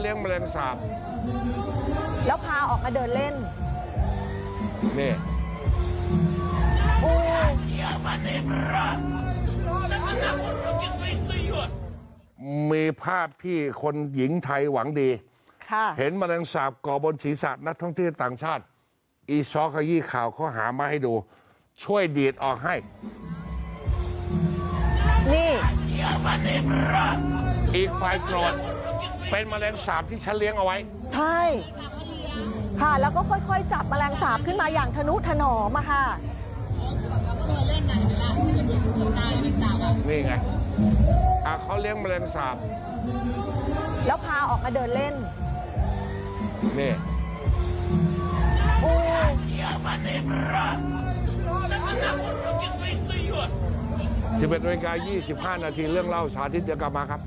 เลี้ยงแมลงสาบแล้วพาออกมาเดินเล่นนี่โอ้มีภาพที่คนหญิงไทยหวังดี ค่ะ เห็นแมลงสาบก่อบนศีรษะนักท่องเที่ยวต่างชาติ อีซอขยี้ข่าวเขาหามาให้ดู ช่วยดีดออกให้ นี่ อีกฝ่ายโกรธ เป็นแมลงสาบที่ฉันเลี้ยงเอาไว้ ใช่ ค่ะแล้วก็ค่อยๆ จับแมลงสาบขึ้นมาอย่างทนุถนอมอะค่ะ นี่ไงอะเขาเลี้ยงแมลงสาบแล้วพาออกมาเดินเล่นนี่โอ้11นาฬิกา25นาทีเรื่องเล่าสาธิตเดี๋ยวกลับมาครับ